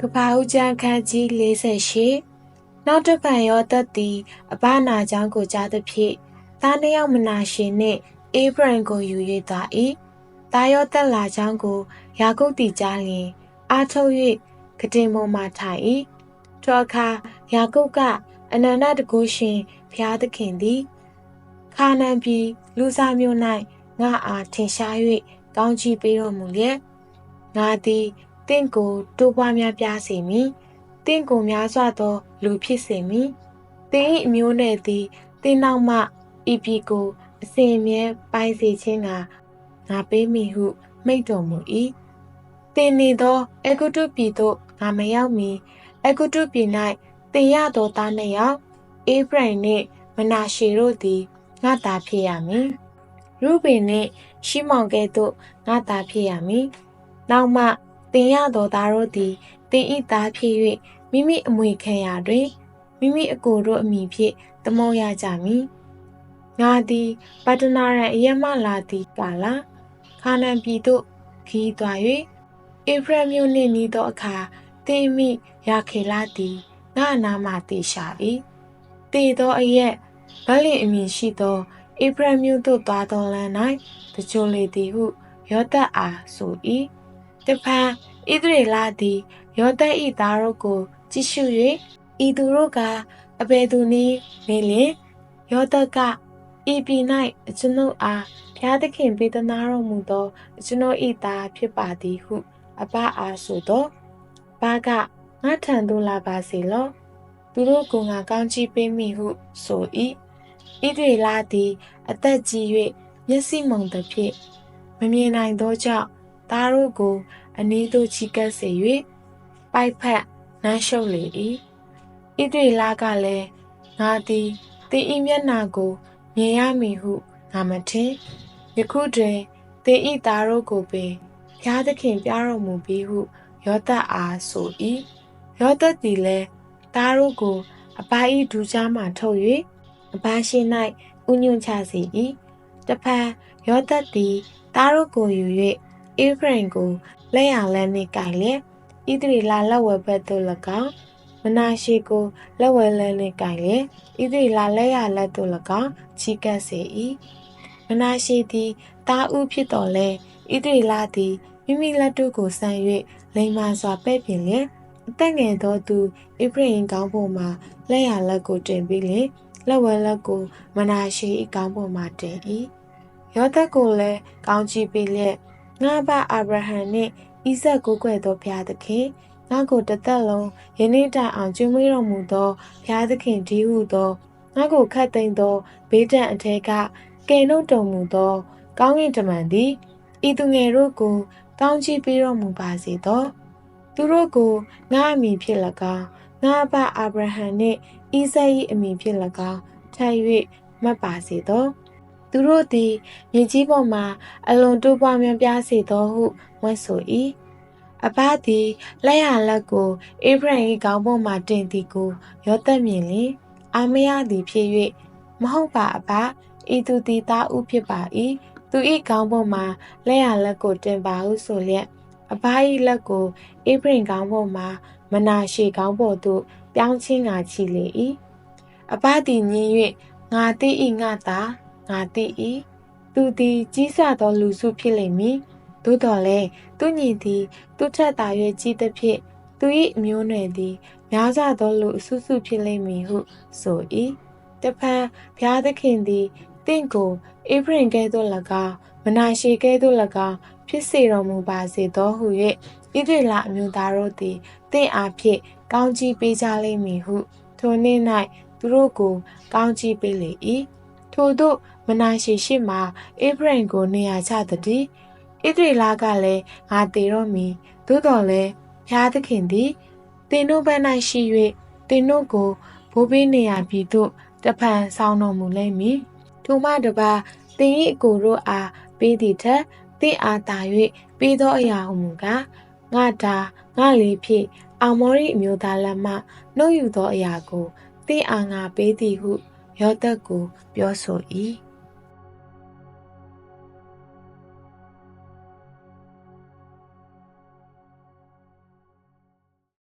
ကပ္ပါဦးကျမ်းခန်းကြီး48နောက်တစ်ဖန်ရောသက်သည်အဘနာချောင်းကိုကြားသဖြင့်သားနှစ်ယောက်မနာရှင်နှင့်အေဗရန်ကိုယူ၍သွား၏သားရောသက်လာချောင်းကိုယာကုပ်တီကြားလျင်အားထုတ်၍ကတင်ပေါ်မှထိုင်၏ထိုအခါယာကုပ်ကအနန္တတကုရှင်ဘုရားသခင်သည်ခါနန်ပြည်လူစားမျိုး၌ငါအားထင်ရှား၍ကောင်းချီးပေးတော်မူလျက်ငါသည် တင့်ကိုတိုးပွားများပြားစေမည်တင့်ကိုများစွာသော လူဖြစ်စေမည်တင်း၏အမျိုးနယ်သည်တင်းနောက်မှဤပြည်ကိုအစဉ်အမြဲပိုင်စေခြင်းကငါပေးမိဟု မိန့်တော်မူ၏တင်နေသောအေဂုတုပြည်သို့ငါမရောက်မီအေဂုတုပြည်၌တင်ရသောသားနှစ်ယောက်အေဖရိမ်နှင့်မနာရှေတို့သည်ငါသားဖြစ်ရမည်ရုဘင်နှင့်ရှိမောင်ကဲ့သို့ငါသားဖြစ်ရမည်နောက်မှ တင်ရသောသားတို့သည်တင်ဤသားဖြစ်၍မိမိအမွေခံရာတွင်မိမိအကိုတို့အမိဖြင့်တမောရကြမည်ငါသည်ပတနာရန်အယမလာသည်ကာလခါနန်ပြည်သို့ခီးသွား၍ဧဖရမြို့နှင့်နီးသောအခါတင်မိရခေလာသည်ငါနာမှတေရှာ၏တေသောအရက်ဗလင်အမည်ရှိသောဧဖရမြို့သို့သွားသောလမ်း၌တကြိုလေသည်ဟုယောသတ်အားဆို၏ တဖန်ဣသရေလသည်ယောသတ်၏သားတို့ကို ကြည့်ရှု၍ဤသူတို့ကအဘယ်သူနည်းမေးလျင်ယောသတ်ကဤပြည်၌အကျွန်ုပ်အားဘုရားသခင်ပေးသနာတော်မူသောအကျွန်ုပ်၏သားဖြစ်ပါသည်ဟု အဘအားဆိုသောဘာကငါထံသို့လာပါစေလောသူတို့ကငါကောင်းချီးပေးမိဟုဆို၏ဣသရေလသည် အသက်ကြီး၍မျက်စိမှုန်သဖြင့်မမြင်နိုင်သောကြောင့် သားတို့ကိုအနီးသို့ချီကပ်စေ၍ပိုက်ဖက်နမ်းရှုပ်လေ၏ဣသရေလကလည်းငါသည်တင်းဤမျက်နာကိုမြင်ရမည်ဟုငါမထင်ယခုတွင်တင်းဤသားတို့ကိုပင်ဘုရားသခင်ပြတော်မူပြီးဟုယောသတ်အားဆို၏ယောသတ်သည်လည်းသားတို့ကိုအပိုင်ဒူးကြားမှထုတ်၍အပန်းရှိ၌ဥညွန့်ချစေ၏တဖန်ယောသတ်သည်သားတို့ကိုယူ၍ အေဖရင်ကိုလက်ရလန်းနှင့်ကင်လျက်ဣသရေလလက်ဝဲဘက်သို့၎င်းမနာရှေကိုလက်ဝဲလန်းနှင့်ကင်လျက်ဣသရေလလက်ရလက်သို့၎င်းချီကပ်စေ၏မနာရှေသည်တာဥဖြစ်တော်လဲဣသရေလသည်မိမိလက်တို့ကိုဆန့်၍လိမ္မာစွာပဲ့ပြင်လျက်အသက်ငယ်သောသူဣဖရင်ကောင်းပေါ်မှလက်ရလက်ကိုတင်ပြီးလျက်လက်ဝဲလက်ကိုမနာရှေ၏ကောင်းပေါ်မှတင်၏ယောသတ်ကိုလည်းကောင်းချီးပေးလျက် ငါဘအာဗြဟံနှင့်ဣဇက်ကိုးကွယ်သောဘုရားသခင်ငါကိုတသက်လုံးယနေ့တိုင်အောင်ကျွေးမွေးတော်မူသောဘုရားသခင်ဒီဟုသောငါကိုခတ်သိမ်းသောဘေးဒဏ်အထက်ကကယ်နှုတ်တော်မူသော ကောင်းကင်တမန်သည်ဤသူငယ်တို့ကိုကောင်းချီးပေးတော်မူပါစေသောသူတို့ကိုငါအမိဖြစ်၎င်းငါဘအာဗြဟံနှင့်ဣဇက်၏အမိဖြစ်၎င်းထပ်၍မှတ်ပါစေသော သူတို့သည်မြေကြီးပေါ်မှအလွန်တိုးပွားများပြားစေသောဟုဝန်ဆို၏အဘသည်လက်ရလက်ကိုအေဗရင်၏ခေါင်းပေါ်မှတင်သည်ကိုရောသက်မြင်လျင်အာမရသည်ဖြစ်၍မဟုတ်ပါအဘဤသူသည်သားဥဖြစ်ပါ၏သူ၏ခေါင်းပေါ်မှလက်ရလက်ကိုတင်ပါဟုဆိုလျက်အဘ၏လက်ကိုအေဗရင်ခေါင်းပေါ်မှမနာရှေခေါင်းပေါ်သို့ပြောင်းချင်းငါချီလေ၏အဘသည်ညင်း၍ငါသိ၏ငါသာ ငါသိ၏သူသည်ကြီးစွာသောလူစုဖြစ်လိမ့်မည်သို့တော်လည်းသူညီသည် သူထက်သာ၍ကြီးသဖြင့်သူ၏အမျိုးနွယ်သည်များစွာသောလူအစုစုဖြစ်လိမ့်မည်ဟုဆို၏တဖန်ဘုရားသခင်သည်တင့်ကိုအေဖရင်ကဲ့သို့၎င်းမနာရှေကဲ့သို့၎င်းဖြစ်စေတော်မူပါစေသောဟု၍ဣဒရလအမျိုးသားတို့သည်တင့်အားဖြင့်ကောင်းကြီးပေးကြလိမ့်မည်ဟုထိုနေ့၌သူတို့ကိုကောင်းကြီးပေးလေ၏ ထို့သို့မနာရှေရှိမှအေဖရင်ကိုနေရာချသည်ဣသရေလကလည်းငါတည်တော့မည်သို့တော်လည်းဘုရားသခင်သည်တင်တို့ဘက်၌ရှိ၍တင်တို့ကိုဘိုးဘေးနေရာပြည်သို့တဖန်ဆောင်းတော်မူလိမ့်မည်ထိုမှတပါတင်၏အကိုတို့အားပေးသည်ထက်တင့်အားသာ၍ပေးသောအရာဟုမူကားငါတာငါလေးဖြင့်အောင်မောရိအမျိုးသားလက်မှနှုတ်ယူသောအရာကိုတင့်အားငါပေးသည်ဟု ယောသက်ကိုပြောဆို၏